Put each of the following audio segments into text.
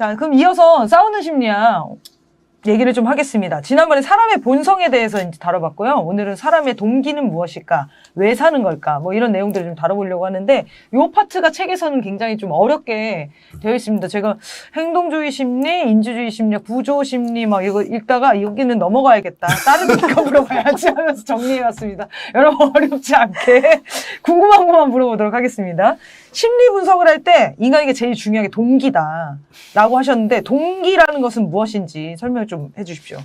자, 그럼 이어서 싸우는 심리학 얘기를 좀 하겠습니다. 지난번에 사람의 본성에 대해서 이제 다뤄봤고요. 오늘은 사람의 동기는 무엇일까? 왜 사는 걸까? 뭐 이런 내용들을 좀 다뤄보려고 하는데 요 파트가 책에서는 굉장히 좀 어렵게 되어 있습니다. 제가 행동주의 심리, 인지주의 심리학, 구조 심리 막 이거 읽다가 여기는 넘어가야겠다. 다른 데가 물어봐야지 하면서 정리해왔습니다. 여러분 어렵지 않게 궁금한 것만 물어보도록 하겠습니다. 심리 분석을 할 때 인간에게 제일 중요한 게 동기다라고 하셨는데 동기라는 것은 무엇인지 설명 좀 해주십시오.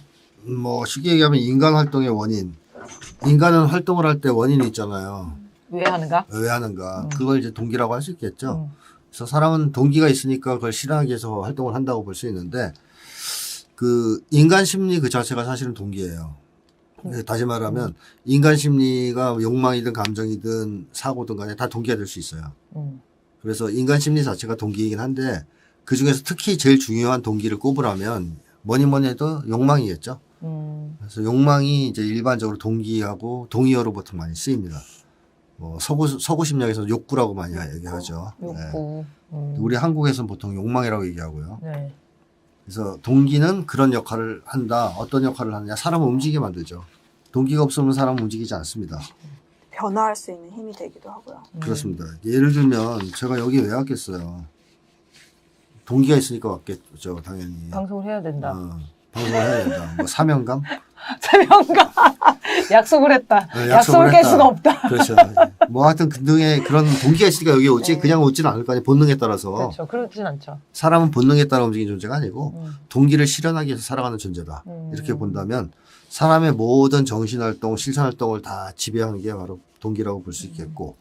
뭐 쉽게 얘기하면 인간 활동의 원인. 인간은 활동을 할 때 원인이 있잖아요. 왜 하는가? 왜 하는가? 그걸 이제 동기라고 할 수 있겠죠. 음. 그래서 사람은 동기가 있으니까 그걸 실현하기 위해서 활동을 한다고 볼 수 있는데 그 인간 심리 그 자체가 사실은 동기예요. 네, 다시 말하면 인간 심리가 욕망이든 감정이든 사고든 간에 다 동기가 될 수 있어요. 음. 그래서 인간 심리 자체가 동기이긴 한데 그 중에서 특히 제일 중요한 동기를 꼽으라면 뭐니 뭐니 해도 욕망이겠죠. 음. 그래서 욕망이 이제 일반적으로 동기하고 동의어로 보통 많이 쓰입니다. 뭐 서구 서구 심리학에서 욕구라고 많이 얘기하죠. 네. 욕구. 음. 우리 한국에서는 보통 욕망이라고 얘기하고요. 네. 그래서 동기는 그런 역할을 한다. 어떤 역할을 하느냐? 사람을 움직이게 만들죠. 동기가 없으면 사람은 움직이지 않습니다. 변화할 수 있는 힘이 되기도 하고요. 음. 그렇습니다. 예를 들면 제가 여기 왜 왔겠어요? 동기가 있으니까 왔겠죠, 당연히. 방송을 해야 된다. 어, 방송을 해야 된다. 뭐 사명감? 세명가 약속을 했다. 네, 약속을 약속을 깰 했다. 수가 없다. 그렇죠. 뭐 하여튼 등등의 그런 동기가 있으니까 여기 오지 네. 그냥 오지는 않을 거 아니에요. 본능에 따라서. 그렇죠. 그렇진 않죠. 사람은 본능에 따라 움직이는 존재가 아니고 음. 동기를 실현하기 위해서 살아가는 존재다. 음. 이렇게 본다면 사람의 모든 정신활동, 실천활동을 다 지배하는 게 바로 동기라고 볼 수 있겠고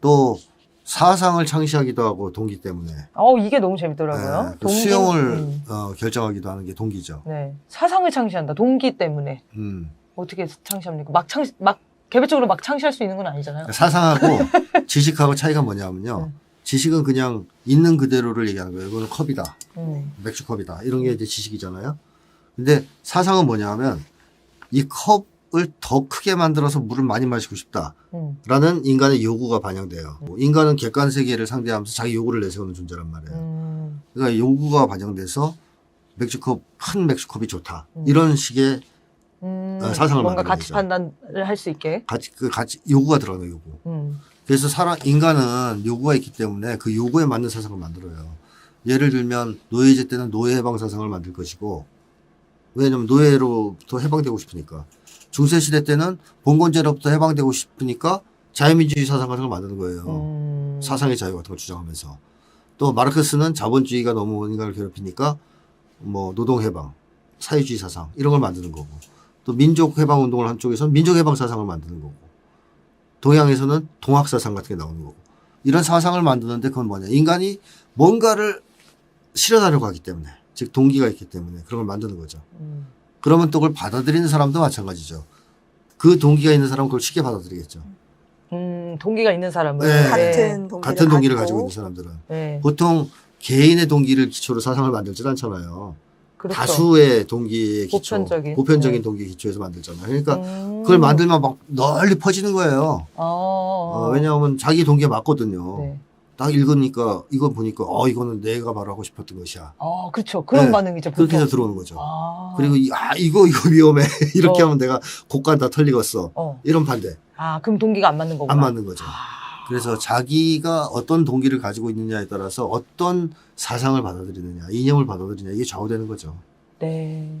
또 사상을 창시하기도 하고 동기 때문에 어 이게 너무 재밌더라고요. 네, 그 동기- 수용을 음. 어, 결정하기도 하는 게 동기죠. 네. 사상을 창시한다. 동기 때문에 음. 어떻게 창시합니까? 막 창시 막 개별적으로 막 창시할 수 있는 건 아니잖아요. 사상하고 지식하고 차이가 뭐냐면요. 네. 지식은 그냥 있는 그대로를 얘기하는 거예요. 이거는 컵이다. 음. 맥주 컵이다. 이런 게 이제 지식이잖아요. 근데 사상은 뭐냐면 이 컵을 더 크게 만들어서 물을 많이 마시고 싶다. 음. 라는 인간의 요구가 반영돼요. 뭐 인간은 객관 세계를 상대하면서 자기 요구를 내세우는 존재란 말이에요. 음. 그러니까 요구가 반영돼서 맥주컵, 큰 맥주컵이 좋다. 음. 이런 식의 음. 어, 사상을 뭔가 가치 거죠. 판단을 할 수 있게. 가치, 그 가치, 요구가 들어가는 요구. 음. 그래서 사람, 인간은 요구가 있기 때문에 그 요구에 맞는 사상을 만들어요. 예를 들면 노예제 때는 노예 해방 사상을 만들 것이고 왜냐면 노예로부터 해방되고 싶으니까. 중세 시대 때는 봉건제로부터 해방되고 싶으니까 자유민주주의 사상 같은 걸 만드는 거예요. 음. 사상의 자유 같은 걸 주장하면서. 또 마르크스는 자본주의가 너무 인간을 괴롭히니까 뭐 노동 해방, 사회주의 사상 이런 걸 만드는 거고. 또 민족 해방 운동을 한 쪽에서는 민족 해방 사상을 만드는 거고. 동양에서는 동학 사상 같은 게 나오는 거고. 이런 사상을 만드는데 그건 뭐냐. 인간이 뭔가를 실현하려고 하기 때문에 즉 동기가 있기 때문에 그런 걸 만드는 거죠. 음. 그러면 또 그걸 받아들이는 사람도 마찬가지죠. 그 동기가 있는 사람은 그걸 쉽게 받아들이겠죠. 음. 동기가 있는 사람은 네. 같은 동기를 같은 동기를 가지고 가지고 있는 사람들은 네. 보통 개인의 동기를 기초로 사상을 만들지 않잖아요. 그렇죠. 다수의 동기의 기초, 보편적인. 보편적인 네. 동기 기초에서 만들잖아요. 그러니까 음. 그걸 만들면 막 널리 퍼지는 거예요. 어. 어, 왜냐하면 자기 동기가 맞거든요. 네. 딱 읽으니까 이거 보니까 어 이거는 내가 바로 하고 싶었던 것이야. 어, 그렇죠. 그런 네. 반응이죠. 그렇게 해서 보통. 들어오는 거죠. 아. 그리고 이, 아 이거 이거 위험해 이렇게 어. 하면 내가 곡간 다 털리겠어. 어. 이런 반대 아, 그럼 동기가 안 맞는 거구나. 안 맞는 거죠. 아. 그래서 자기가 어떤 동기를 가지고 있느냐에 따라서 어떤 사상을 받아들이느냐, 이념을 받아들이느냐 이게 좌우되는 거죠. 네.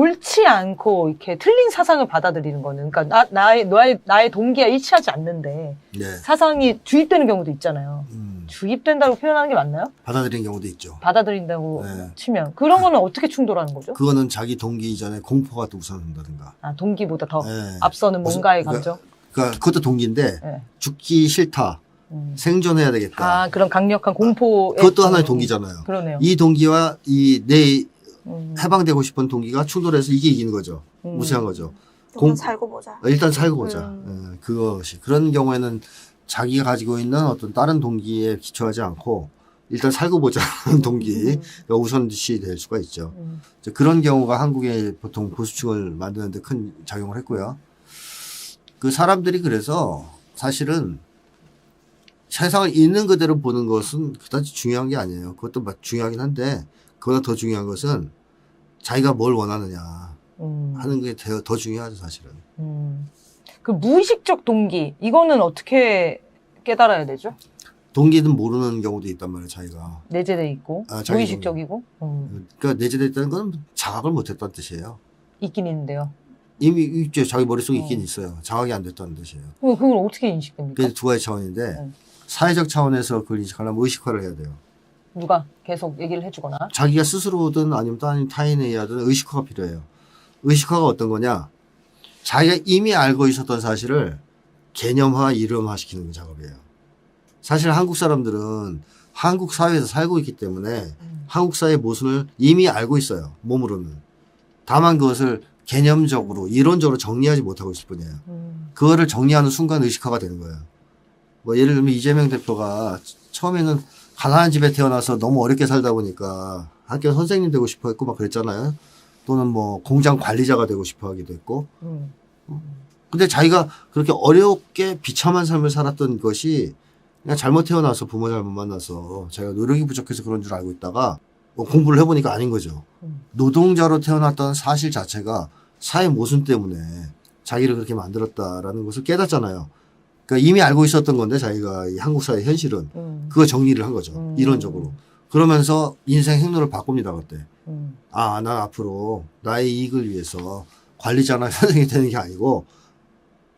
옳지 않고 이렇게 틀린 사상을 받아들이는 거는 그러니까 나, 나의 나의 나의 동기와 일치하지 않는데 네. 사상이 주입되는 경우도 있잖아요. 음, 주입된다고 표현하는 게 맞나요? 받아들이는 경우도 있죠. 받아들인다고 네. 치면 그런 거는 어떻게 충돌하는 거죠? 그거는 자기 동기 이전에 공포가 또 우선한다든가. 아, 동기보다 더 네. 앞서는 무슨- 뭔가의 그러니까- 감정. 그러니까 그것도 동기인데 네. 죽기 싫다, 음. 생존해야 되겠다. 아, 그런 강력한 공포. 그것도 하나의 동기잖아요. 그러네요. 이 동기와 이 내 음. 해방되고 싶은 동기가 충돌해서 이게 이기는 거죠. 음. 무시한 거죠. 공... 공- 살고 보자. 일단 살고 보자. 음. 예, 그것이 그런 경우에는 자기가 가지고 있는 어떤 다른 동기에 기초하지 않고 일단 살고 보자는 동기가 우선시 될 수가 있죠. 음. 이제 그런 경우가 한국의 보통 보수층을 만드는데 큰 작용을 했고요. 그 사람들이 그래서 사실은 세상을 있는 그대로 보는 것은 그다지 중요한 게 아니에요. 그것도 막 중요하긴 한데 그보다 더 중요한 것은 자기가 뭘 원하느냐 음. 하는 게 더 중요하죠 사실은. 음. 그 무의식적 동기 이거는 어떻게 깨달아야 되죠? 동기는 모르는 경우도 있단 말이에요 자기가. 내재돼 있고 아, 자기 무의식적이고 음. 그러니까 내재됐다는 건 자각을 못했다는 뜻이에요. 있긴 있는데요. 이미 있죠. 자기 머릿속에 어. 있긴 있어요. 자각이 안 됐다는 뜻이에요. 그걸 어떻게 인식됩니까? 그게 두 가지 차원인데 네. 사회적 차원에서 그걸 인식하려면 의식화를 해야 돼요. 누가 계속 얘기를 해주거나 자기가 스스로든 아니면 다른 타인에 의하든 의식화가 필요해요. 의식화가 어떤 거냐? 자기가 이미 알고 있었던 사실을 개념화, 이름화 시키는 작업이에요. 사실 한국 사람들은 한국 사회에서 살고 있기 때문에 음. 한국 사회의 모순을 이미 알고 있어요. 몸으로는. 다만 그것을 개념적으로, 이론적으로 정리하지 못하고 있을 뿐이에요. 음. 그거를 정리하는 순간 의식화가 되는 거예요. 뭐 예를 들면 이재명 대표가 처음에는 가난한 집에 태어나서 너무 어렵게 살다 보니까 학교 선생님 되고 싶어 했고 막 그랬잖아요. 또는 뭐 공장 관리자가 되고 싶어 하기도 했고. 음. 근데 자기가 그렇게 어렵게 비참한 삶을 살았던 것이 그냥 잘못 태어나서 부모 잘못 만나서 자기가 노력이 부족해서 그런 줄 알고 있다가 뭐 공부를 해보니까 아닌 거죠. 음. 노동자로 태어났던 사실 자체가 사회 모순 때문에 자기를 그렇게 만들었다라는 것을 깨닫잖아요. 그러니까 이미 알고 있었던 건데 자기가 이 한국 사회 현실은 음. 그거 정리를 한 거죠. 음. 이론적으로. 그러면서 인생 행로를 바꿉니다 그때. 음. 아, 난 앞으로 나의 이익을 위해서 관리자나 선생이 되는 게 아니고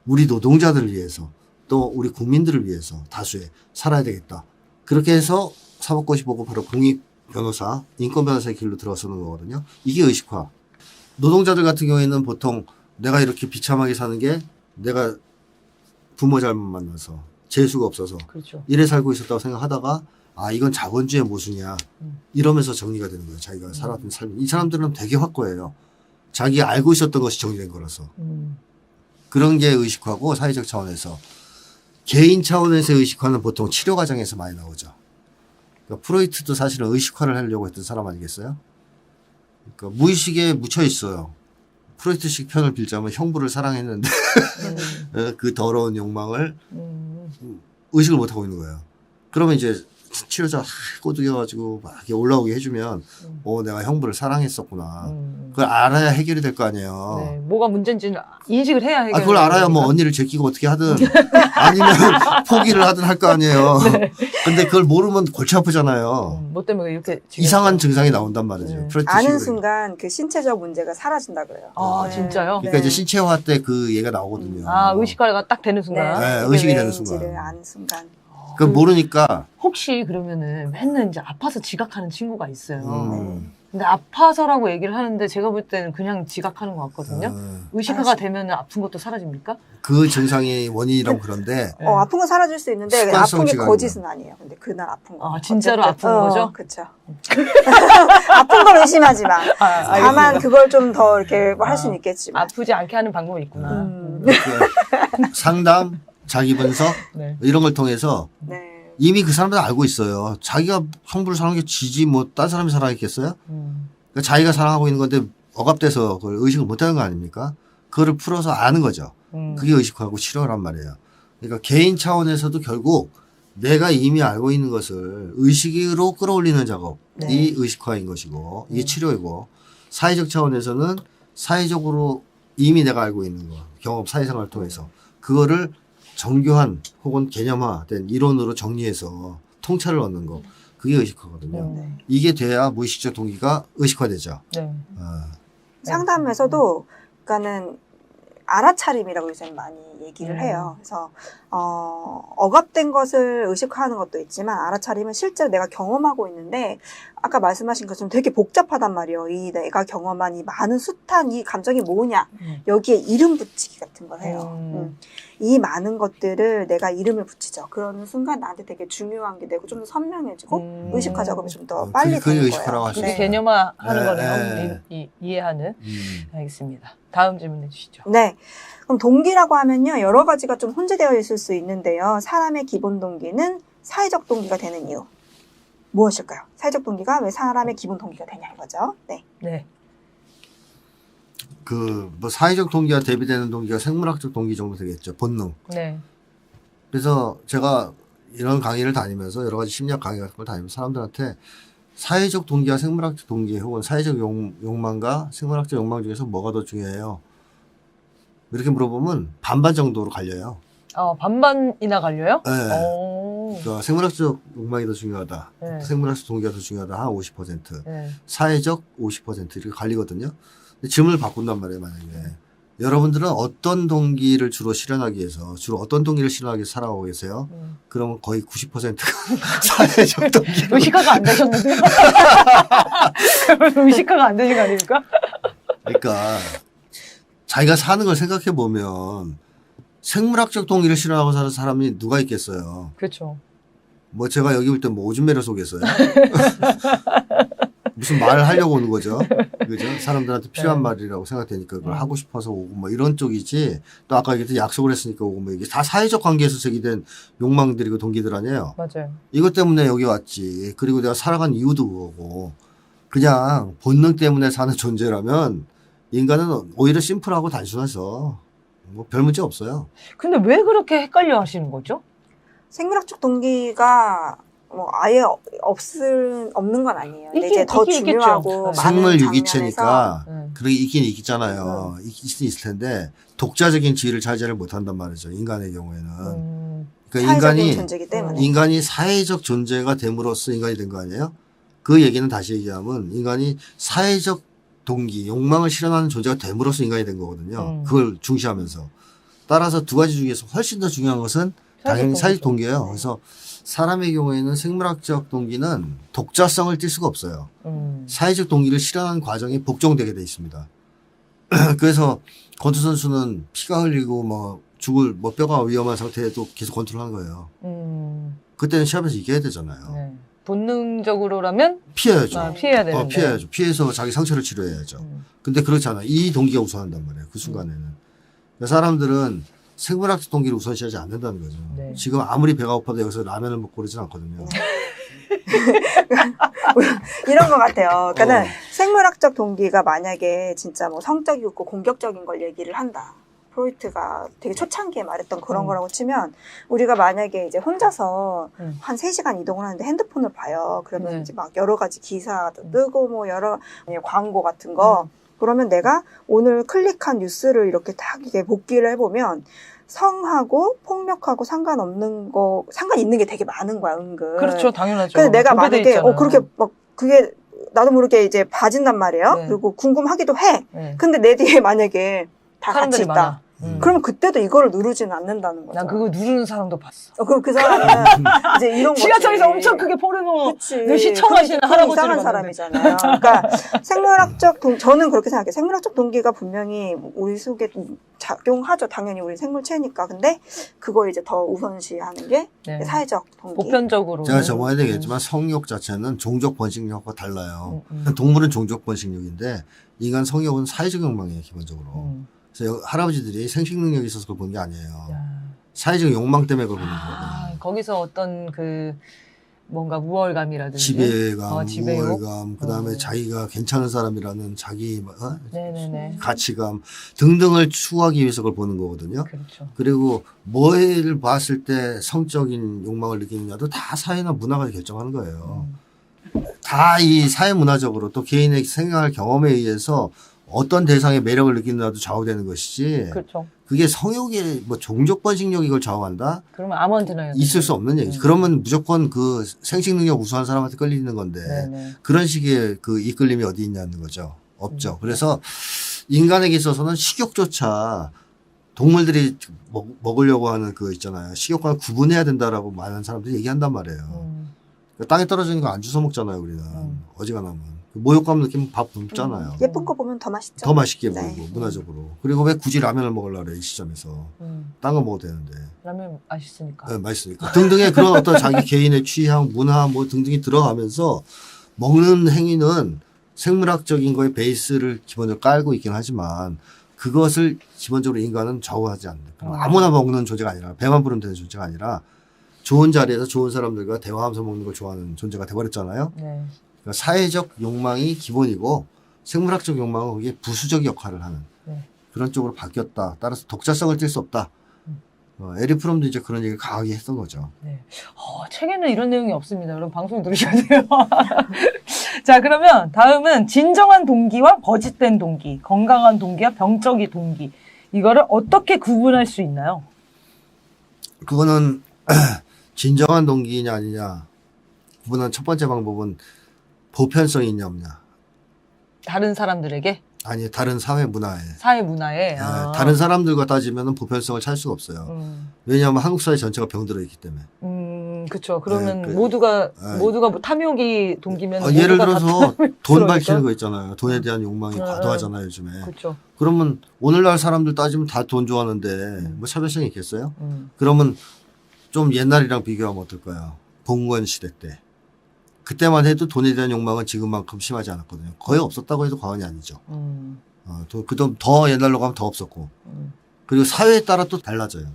우리 노동자들을 위해서 또 우리 국민들을 위해서 다수의 살아야 되겠다. 그렇게 해서 사법고시 보고 바로 공익 변호사, 인권 변호사의 길로 들어서는 거거든요. 이게 의식화. 노동자들 같은 경우에는 보통 내가 이렇게 비참하게 사는 게 내가 부모 잘못 만나서 재수가 없어서 그렇죠. 이래 살고 있었다고 생각하다가 아 이건 자본주의 모순이야. 음. 이러면서 정리가 되는 거예요. 자기가 살았던 삶이. 이 사람들은 되게 확고해요. 자기가 알고 있었던 것이 정리된 거라서. 음. 그런 게 의식화고 사회적 차원에서 개인 차원에서의 의식화는 보통 치료 과정에서 많이 나오죠. 그러니까 프로이트도 사실은 의식화를 하려고 했던 사람 아니겠어요? 그러니까 무의식에 묻혀 있어요 프로이트식 편을 빌자면 형부를 사랑했는데 음. 그 더러운 욕망을 음. 의식을 못 하고 있는 거예요. 그러면 이제 치료자 꼬드겨가지고 막 이렇게 올라오게 해주면, 음. 어, 내가 형부를 사랑했었구나. 음. 그걸 알아야 해결이 될 거 아니에요. 네, 뭐가 문제인지는 인식을 해야 해결. 아, 그걸 알아야 뭐 언니를 제끼고 어떻게 하든, 아니면 포기를 하든 할 거 아니에요. 근데 그걸 모르면 골치 아프잖아요. 음, 뭐 때문에 이렇게? 이상한 증상이 나온단 말이죠. 네. 아는 순간 그 신체적 문제가 사라진다 그래요. 아 네. 진짜요? 그러니까 네. 이제 신체화 때 그 얘가 나오거든요. 아 의식화가 딱 되는 순간. 네, 이게 의식이 되는 순간. 아는 순간. 그 모르니까, 혹시 그러면은 맨날 이제 아파서 지각하는 친구가 있어요. 음, 근데 아파서라고 얘기를 하는데 제가 볼 때는 그냥 지각하는 것 같거든요. 어, 의식화가 알았어. 되면 아픈 것도 사라집니까? 그 증상이 원인이라고 그런데, 네. 어, 아픈 건 사라질 수 있는데 습관성 아픈 게. 거짓은 아니에요. 근데 그날 아픈 거. 아, 진짜로 아픈 거죠? 그렇죠. 아픈 걸 의심하지 마. 아, 다만 알겠습니다. 그걸 좀 더 이렇게 할 아, 수는 있겠지만. 아프지 않게 하는 방법이 있구나. 음. 그 상담, 자기 분석, 네. 이런 걸 통해서 네. 이미 그 사람들은 알고 있어요. 자기가 성부를 사랑한 게 지지 뭐 딴 사람이 사랑했겠어요? 음. 그러니까 자기가 사랑하고 있는 건데 억압돼서 그걸 의식을 못하는 거 아닙니까? 그거를 풀어서 아는 거죠. 음. 그게 의식하고 치료란 말이에요. 그러니까 개인 차원에서도 결국 내가 이미 알고 있는 것을 의식으로 끌어올리는 작업이 네. 의식화인 것이고 이게 음. 치료이고 사회적 차원에서는 사회적으로 이미 내가 알고 있는 거 경험 사회생활을 통해서 그거를 정교한 혹은 개념화된 이론으로 정리해서 통찰을 얻는 거 그게 의식화거든요. 음. 네. 이게 돼야 무의식적 동기가 의식화되죠. 네. 어. 상담에서도 그러니까는 알아차림이라고 요즘 많이 얘기를 음. 해요. 그래서 어, 억압된 것을 의식화하는 것도 있지만 알아차림은 실제로 내가 경험하고 있는데 아까 말씀하신 것처럼 되게 복잡하단 말이에요. 이 내가 경험한 이 많은 숱한 이 감정이 뭐냐 음. 여기에 이름 붙이기 같은 걸 해요. 음. 음. 이 많은 것들을 내가 이름을 붙이죠. 그러는 순간 나한테 되게 중요한 게 되고 좀 더 선명해지고 음. 의식화 작업이 좀더 어, 빨리 그게 되는 의식화라고 거예요. 하시죠. 그게 네. 개념화하는 네, 거네요. 네. 이, 이, 이 해하는. 음. 알겠습니다. 다음 질문해 주시죠. 네. 그럼 동기라고 하면요, 여러 가지가 좀 혼재되어 있을 수 있는데요. 사람의 기본 동기는 사회적 동기가 되는 이유. 무엇일까요? 사회적 동기가 왜 사람의 기본 동기가 되냐 이거죠. 네. 네. 그 뭐 사회적 동기와 대비되는 동기가 생물학적 동기 정도 되겠죠. 본능. 네. 그래서 제가 이런 강의를 다니면서 여러 가지 심리학 강의 같은 걸 다니면서 사람들한테 사회적 동기와 생물학적 동기 혹은 사회적 욕, 욕망과 생물학적 욕망 중에서 뭐가 더 중요해요? 이렇게 물어보면 반반 정도로 갈려요. 어, 반반이나 갈려요? 네. 오. 그러니까 생물학적 욕망이 더 중요하다. 네. 생물학적 동기가 더 중요하다. 한 50%. 네. 사회적 50% 이렇게 갈리거든요. 질문을 바꾼단 말이에요, 만약에. 여러분들은 어떤 동기를 주로 실현하기 위해서, 주로 어떤 동기를 실현하기 위해서 살아가고 계세요? 음. 그러면 거의 90%가 사회적 동기. 의식화가 안 되셨는데요? 그러면 의식화가 안 되신 거 아닙니까? 그러니까 자기가 사는 걸 생각해 보면 생물학적 동기를 실현하고 사는 사람이 누가 있겠어요? 그렇죠. 뭐 제가 여기 올 때 뭐 오줌 매를 쏘겠어요? 무슨 말을 하려고 오는 거죠. 그죠? 사람들한테 필요한 네. 말이라고 생각되니까 그걸 음. 하고 싶어서 오고 뭐 이런 쪽이지. 또 아까 얘기했듯이 약속을 했으니까 오고 뭐 이게 다 사회적 관계에서 제기된 욕망들이고 동기들 아니에요. 맞아요. 이것 때문에 여기 왔지. 그리고 내가 살아간 이유도 그거고. 그냥 본능 때문에 사는 존재라면 인간은 오히려 심플하고 단순해서 뭐 별 문제 없어요. 근데 왜 그렇게 헷갈려 하시는 거죠? 생물학적 동기가 뭐 아예 어- 없을 없는 건 아니에요. 근데 있긴- 이제 더 있긴. 중요하고 네. 많은 생물 유기체니까 네. 그러게 있긴 있잖아요. 있긴 있을 텐데 독자적인 지위를 차지를 못한단 말이죠. 인간의 경우에는. 음, 그러니까 인간이 존재이기 때문에 인간이 사회적 존재가 됨으로써 인간이 된 거 아니에요? 그 얘기는 다시 얘기하면 인간이 사회적 동기, 욕망을 실현하는 존재가 됨으로써 인간이 된 거거든요. 음. 그걸 중시하면서. 따라서 두 가지 중에서 훨씬 더 중요한 것은 당연히 사회적. 동기예요. 네. 그래서 사람의 경우에는 생물학적 동기는 독자성을 띌 수가 없어요. 음. 사회적 동기를 실현하는 과정이 복종되게 돼 있습니다. 그래서 권투 선수는 피가 흘리고 뭐 죽을 뭐 뼈가 위험한 상태에도 계속 컨트롤하는 거예요. 음, 그때는 시합에서 이겨야 되잖아요. 네. 본능적으로라면 피해야죠. 아, 피해야 되는데. 어, 피해야죠. 피해서 자기 상처를 치료해야죠. 음, 근데 그렇잖아. 이 동기가 우선한단 말이에요. 그 순간에는. 그러니까 사람들은 생물학적 동기를 우선시하지 않는다는 거죠. 네. 지금 아무리 배가 고파도 여기서 라면을 먹고 그러진 않거든요. 이런 것 같아요. 그러니까는 어. 생물학적 동기가 만약에 진짜 뭐 성적이고 공격적인 걸 얘기를 한다. 프로이트가 되게 초창기에 말했던 그런 음. 거라고 치면 우리가 만약에 이제 혼자서 음. 한 3시간 이동을 하는데 핸드폰을 봐요. 그러면 네. 이제 막 여러 가지 기사도 음. 뜨고 뭐 여러 광고 같은 거 그러면 내가 오늘 클릭한 뉴스를 이렇게 딱 이게 복기를 해보면 성하고 폭력하고 상관없는 거 상관 있는 게 되게 많은 거야 은근. 그렇죠, 당연하죠. 근데 내가 만약에. 어 그렇게 막 그게 나도 모르게 이제 봐진단 말이에요. 네. 그리고 궁금하기도 해. 네. 근데 내 뒤에 만약에 다 같이 있다. 많아. 음. 그러면 그때도 이거를 누르지는 않는다는 거죠. 난 그거 누르는 사람도 봤어. 어, 그럼 그 사람은 이제 이런. 지하철에서 엄청 크게 포르노. 늘 시청하시는 그건 할아버지를 이상한 봤는데. 사람이잖아요. 그러니까 생물학적 동 저는 그렇게 생각해요. 생물학적 동기가 분명히 우리 속에 작용하죠. 당연히 우리 생물체니까. 근데 그걸 이제 더 우선시하는 게 네. 사회적 동기. 보편적으로. 제가 저번에 얘기했지만 성욕 자체는 종족 번식력과 달라요. 음, 음. 동물은 종족 번식력인데 인간 성욕은 사회적 욕망이에요 기본적으로. 음. 그래서 여- 할아버지들이 생식 능력이 있어서 그걸 본게 아니에요. 야. 사회적 욕망 때문에 그걸 보는 아, 거거든요. 거기서 어떤 그 뭔가 우월감이라든지. 지배감, 어, 지배욕? 우월감, 그 다음에 어. 자기가 괜찮은 사람이라는 자기 뭐, 어? 네네네. 가치감 등등을 추구하기 위해서 그걸 보는 거거든요. 그렇죠. 그리고 뭐를 봤을 때 성적인 욕망을 느끼느냐도 다 사회나 문화가 결정하는 거예요. 음. 다이 사회 문화적으로 또 개인의 생활 경험에 의해서 어떤 대상의 매력을 느끼느냐도 좌우되는 것이지. 그렇죠. 그게 성욕의 뭐 종족 번식력이 이걸 좌우한다? 그러면 아무한테나 있을 수 없는 얘기죠. 음. 그러면 무조건 그 생식 능력 우수한 사람한테 끌리는 건데 네네. 그런 식의 그 이끌림이 어디 있냐는 거죠. 없죠. 음. 그래서 인간에게 있어서는 식욕조차 동물들이 먹, 먹으려고 하는 그 있잖아요. 식욕과 구분해야 된다라고 많은 사람들이 얘기한단 말이에요. 음. 그 땅에 떨어지는 거 안 주워 먹잖아요, 우리는. 음. 어지간하면. 그 모욕감 느끼면 밥 굶잖아요. 음, 예쁜 거 보면 더 맛있죠. 더 맛있게 네. 보이고, 문화적으로. 그리고 왜 굳이 라면을 먹으려고 그래, 이 시점에서. 음. 딴거 먹어도 되는데. 라면 맛있으니까. 네, 맛있으니까. 등등의 그런 어떤 자기 개인의 취향, 문화 뭐 등등이 들어가면서 먹는 행위는 생물학적인 거에 베이스를 기본적으로 깔고 있긴 하지만 그것을 기본적으로 인간은 좌우하지 않는. 음. 아무나 먹는 존재가 아니라 배만 부르면 되는 존재가 아니라 좋은 자리에서 좋은 사람들과 대화하면서 먹는 걸 좋아하는 존재가 돼버렸잖아요. 네. 그러니까 사회적 욕망이 기본이고 생물학적 욕망은 거기에 부수적 역할을 하는 네. 그런 쪽으로 바뀌었다. 따라서 독자성을 띨 수 없다. 음. 어, 에리 프롬도 이제 그런 얘기를 강하게 했던 거죠. 어, 책에는 이런 내용이 없습니다. 여러분 방송 들으셔야 돼요. 자, 그러면 다음은 진정한 동기와 거짓된 동기, 건강한 동기와 병적인 동기. 이거를 어떻게 구분할 수 있나요? 그거는 진정한 동기냐 아니냐 구분한 첫 번째 방법은 보편성이 있냐 없냐. 다른 사람들에게 아니 다른 사회 문화에 사회 문화에 예, 아. 다른 사람들과 따지면 보편성을 찾을 수가 없어요. 음, 왜냐하면 한국 사회 전체가 병들어 있기 때문에. 음, 그쵸. 그러면 네, 그- 모두가 네. 모두가 뭐 탐욕이 동기면 어, 예를 들어서 돈? 밝히는 거 있잖아요. 돈에 대한 욕망이 네, 과도하잖아요 요즘에. 그쵸. 그러면 오늘날 사람들 따지면 다 돈 좋아하는데 뭐 차별성이 있겠어요? 음, 그러면 좀 옛날이랑 비교하면 어떨까요? 공무원 시대 때. 그때만 해도 돈에 대한 욕망은 지금만큼 심하지 않았거든요. 거의 없었다고 해도 과언이 아니죠. 음, 어, 또, 그더 더 옛날로 가면 더 없었고. 음, 그리고 사회에 따라 또 달라져요.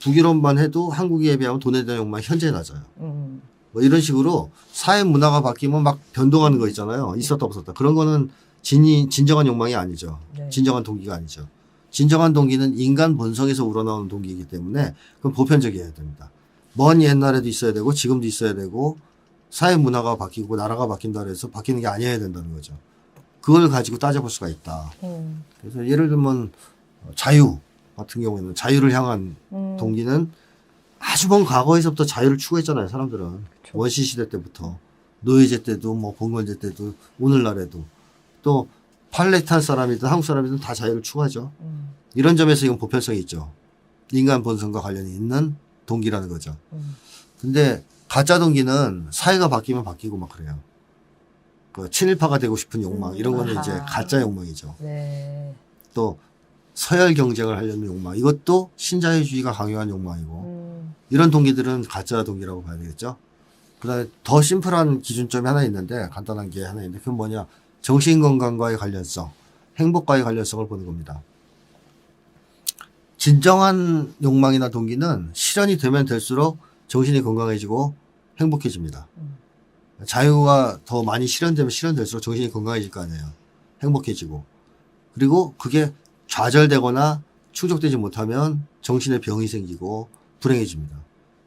북유럽만 해도 한국에 비하면 돈에 대한 욕망이 현재 낮아요. 음, 뭐 이런 식으로 사회 문화가 바뀌면 막 변동하는 거 있잖아요. 있었다 없었다. 그런 거는 진이, 진정한 욕망이 아니죠. 네. 진정한 동기가 아니죠. 진정한 동기는 인간 본성에서 우러나오는 동기이기 때문에 그건 보편적이어야 됩니다. 먼 옛날에도 있어야 되고 지금도 있어야 되고 사회 문화가 바뀌고 나라가 바뀐다 그래서 바뀌는 게 아니어야 된다는 거죠. 그걸 가지고 따져볼 수가 있다. 음, 그래서 예를 들면 자유 같은 경우에는 자유를 향한 음, 동기는 아주 먼 과거에서부터 자유를 추구했잖아요. 사람들은 그쵸. 원시 시대 때부터 노예제 때도 뭐 봉건제 때도 오늘날에도 또 팔레탄 사람이든 한국 사람이든 다 자유를 추구하죠. 음, 이런 점에서 이건 보편성이 있죠. 인간 본성과 관련이 있는 동기라는 거죠. 음, 근데 가짜 동기는 사회가 바뀌면 바뀌고 막 그래요. 그 친일파가 되고 싶은 욕망 음, 이런 거는 이제 아하. 가짜 욕망이죠. 네. 또 서열 경쟁을 하려는 욕망 이것도 신자유주의가 강요한 욕망이고 음, 이런 동기들은 가짜 동기라고 봐야 되겠죠. 그다음에 더 심플한 기준점이 하나 있는데 간단한 게 하나 있는데 그건 뭐냐 정신 건강과의 관련성, 행복과의 관련성을 보는 겁니다. 진정한 욕망이나 동기는 실현이 되면 될수록 정신이 건강해지고 행복해집니다. 음. 자유가 더 많이 실현되면 실현될수록 정신이 건강해질 거 아니에요. 행복해지고. 그리고 그게 좌절되거나 충족되지 못하면 정신에 병이 생기고 불행해집니다.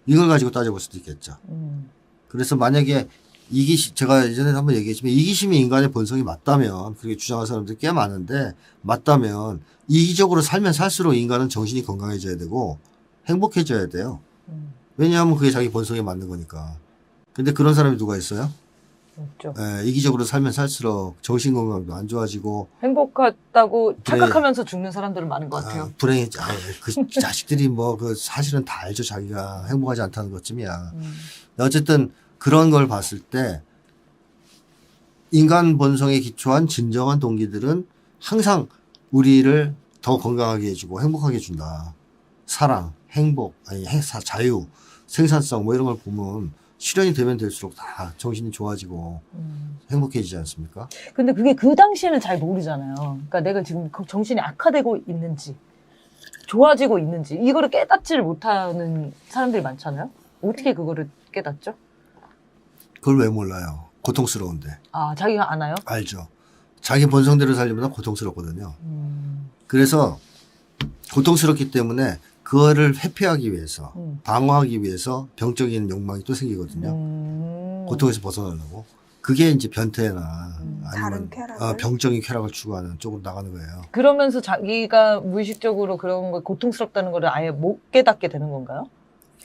이걸 가지고 따져볼 수도 있겠죠. 음, 그래서 만약에 이기심, 제가 예전에 한번 얘기했지만 이기심이 인간의 본성이 맞다면, 그렇게 주장하는 사람들이 꽤 많은데, 맞다면, 이기적으로 살면 살수록 인간은 정신이 건강해져야 되고, 행복해져야 돼요. 음, 왜냐하면 그게 자기 본성에 맞는 거니까. 근데 그런 사람이 누가 있어요? 없죠. 예, 이기적으로 살면 살수록 정신 건강도 안 좋아지고, 행복하다고 착각하면서 죽는 사람들은 많은 것 같아요. 아, 불행해, 아, 그 자식들이 뭐, 그 사실은 다 알죠. 자기가 행복하지 않다는 것쯤이야. 음, 어쨌든 그런 걸 봤을 때 인간 본성에 기초한 진정한 동기들은 항상 우리를 더 건강하게 해주고 행복하게 해준다. 사랑, 행복, 아니 행 사, 자유, 생산성 뭐 이런 걸 보면 실현이 되면 될수록 다 정신이 좋아지고 음. 행복해지지 않습니까? 근데 그게 그 당시에는 잘 모르잖아요. 그러니까 내가 지금 그 정신이 악화되고 있는지, 좋아지고 있는지, 이거를 깨닫지를 못하는 사람들이 많잖아요. 어떻게 그거를 깨닫죠? 그걸 왜 몰라요? 고통스러운데. 아, 자기가 아나요? 알죠. 자기 본성대로 살려면 고통스럽거든요. 음, 그래서 고통스럽기 때문에 그거를 회피하기 위해서 음. 방어하기 위해서 병적인 욕망이 또 생기거든요. 음. 고통에서 벗어나려고. 그게 이제 변태나 음, 아니면? 어, 병적인 쾌락을 추구하는 쪽으로 나가는 거예요. 그러면서 자기가 무의식적으로 그런 거 고통스럽다는 거를 아예 못 깨닫게 되는 건가요?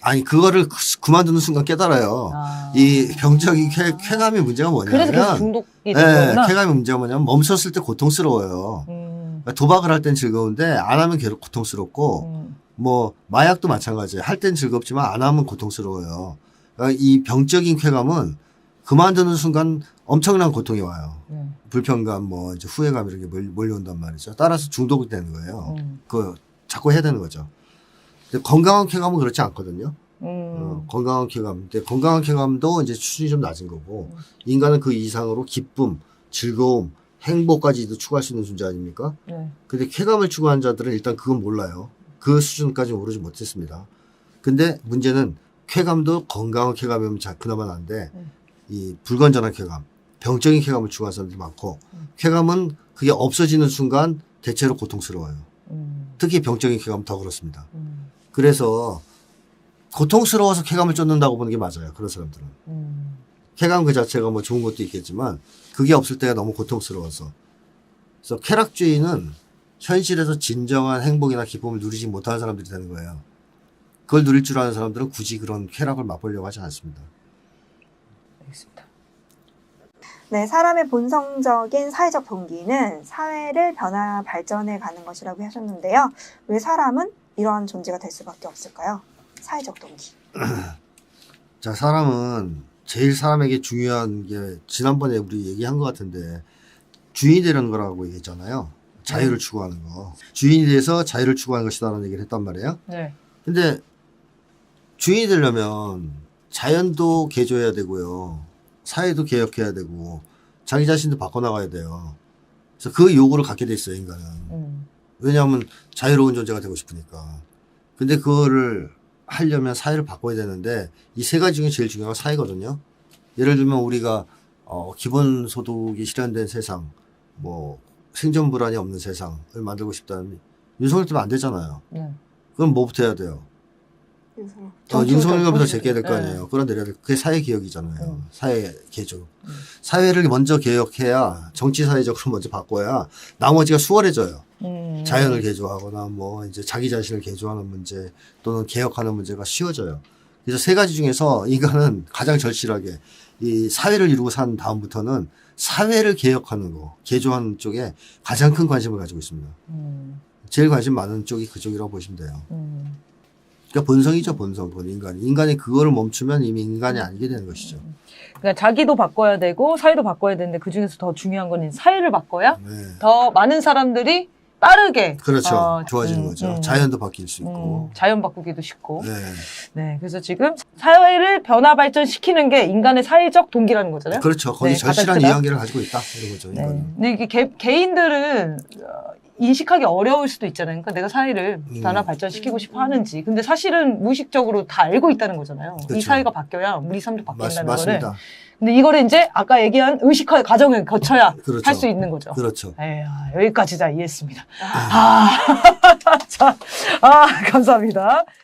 아니 그거를 그- 그만두는 순간 깨달아요. 아. 이 병적인 쾌, 쾌감의 문제가 그래서 계속 뭐냐면 중독이 예, 되는 거구나. 쾌감의 문제가 뭐냐면 멈췄을 때 고통스러워요. 음, 그러니까 도박을 할 땐 즐거운데 안 하면 괴롭 고통스럽고 음, 뭐 마약도 마찬가지예요. 할 땐 즐겁지만 안 하면 고통스러워요. 그러니까 이 병적인 쾌감은 그만두는 순간 엄청난 고통이 와요. 네. 불편감, 뭐 이제 후회감 이렇게 몰- 몰려온단 말이죠. 따라서 중독이 되는 거예요. 음, 그 자꾸 해야 되는 거죠. 근데 건강한 쾌감은 그렇지 않거든요. 음, 어, 건강한 쾌감. 근데 건강한 쾌감도 이제 수준이 좀 낮은 거고 음. 인간은 그 이상으로 기쁨, 즐거움, 행복까지도 추구할 수 있는 존재 아닙니까? 네. 근데 쾌감을 추구한 자들은 일단 그건 몰라요. 그 수준까지 오르지 못했습니다. 근데 문제는 쾌감도 건강한 쾌감이면 자, 그나마 난데 음. 이 불건전한 쾌감, 병적인 쾌감을 추구하는 사람들이 많고 음. 쾌감은 그게 없어지는 순간 대체로 고통스러워요. 음, 특히 병적인 쾌감은 더 그렇습니다. 음, 그래서 고통스러워서 쾌감을 쫓는다고 보는 게 맞아요. 그런 사람들은. 음. 쾌감 그 자체가 뭐 좋은 것도 있겠지만 그게 없을 때가 너무 고통스러워서. 그래서 쾌락주의는 현실에서 진정한 행복이나 기쁨을 누리지 못하는 사람들이 되는 거예요. 그걸 누릴 줄 아는 사람들은 굳이 그런 쾌락을 맛보려고 하지 않습니다. 알겠습니다. 네, 사람의 본성적인 사회적 동기는 사회를 변화 발전해 가는 것이라고 하셨는데요. 왜 사람은 이러한 존재가 될 수밖에 없을까요? 사회적 동기. 자, 사람은 제일 사람에게 중요한 게 지난번에 우리 얘기한 것 같은데 주인이 되는 거라고 얘기했잖아요. 자유를 추구하는 거. 주인이 돼서 자유를 추구하는 것이다라는 얘기를 했단 말이에요. 네. 근데 주인이 되려면 자연도 개조해야 되고요. 사회도 개혁해야 되고 자기 자신도 바꿔나가야 돼요. 그래서 그 요구를 갖게 돼 있어요, 인간은. 음. 왜냐하면 자유로운 존재가 되고 싶으니까. 근데 그거를 하려면 사회를 바꿔야 되는데 이 세 가지 중에 제일 중요한 건 사회거든요. 예를 들면 우리가 어, 기본 소득이 실현된 세상, 뭐 생존 불안이 없는 세상을 만들고 싶다면 윤석열 때문에 안 되잖아요. 네. 그럼 뭐부터 해야 돼요? 어, 윤석열부터 제껴야 될 거 아니에요. 끌어내려야 될. 그게 사회 개혁이잖아요. 음. 사회 개조. 사회를 먼저 개혁해야 정치 사회적으로 먼저 바꿔야 나머지가 수월해져요. 음. 자연을 개조하거나 뭐 이제 자기 자신을 개조하는 문제 또는 개혁하는 문제가 쉬워져요. 그래서 세 가지 중에서 인간은 가장 절실하게 이 사회를 이루고 산 다음부터는 사회를 개혁하는 거, 개조하는 쪽에 가장 큰 관심을 가지고 있습니다. 음. 제일 관심 많은 쪽이 그쪽이라고 보시면 돼요. 음. 그러니까 본성이죠, 본성. 인간이. 인간이 그거를 멈추면 이미 인간이 아니게 되는 것이죠. 그러니까 자기도 바꿔야 되고 사회도 바꿔야 되는데 그 중에서 더 중요한 건 사회를 바꿔야 네. 더 많은 사람들이 빠르게 그렇죠. 어, 좋아지는 음, 거죠. 음. 자연도 바뀔 수 음, 있고. 자연 바꾸기도 쉽고. 네. 네, 그래서 지금 사회를 변화 발전시키는 게 인간의 사회적 동기라는 거잖아요. 그렇죠. 거기 네, 절실한. 이해관계를 가지고 있다. 이런 거죠. 네. 근데 이게 개, 개인들은 어, 인식하기 어려울 수도 있잖아요. 그러니까 내가 사회를 음. 변화 발전시키고 싶어 하는지. 근데 사실은 무의식적으로 다 알고 있다는 거잖아요. 이 그렇죠. 사회가 바뀌어야 우리 삶도 맞, 바뀐다는 거를. 맞습니다. 근데 이거를 이제 아까 얘기한 의식화 과정을 거쳐야 그렇죠. 할수 있는 거죠. 그렇죠. 에휴, 여기까지 다 이해했습니다. 아, 자, 아, 감사합니다.